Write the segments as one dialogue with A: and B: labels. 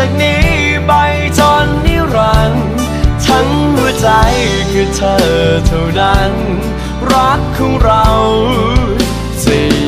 A: จากนี้ไปจนนิรันดร์ทั้งหัวใจคือเธอเท่านั้น รักของเราจะ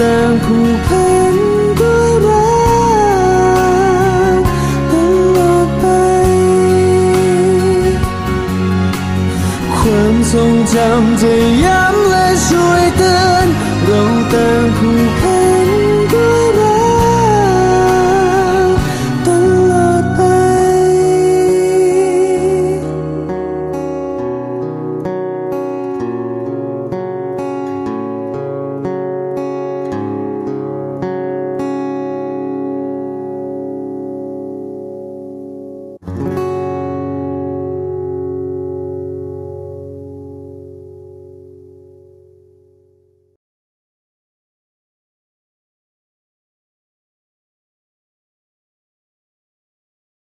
A: ต่างผูกพันด้วยรักตลอดไป ความทรงจำจะย้ำและช่วยเตือนเราต่างผูก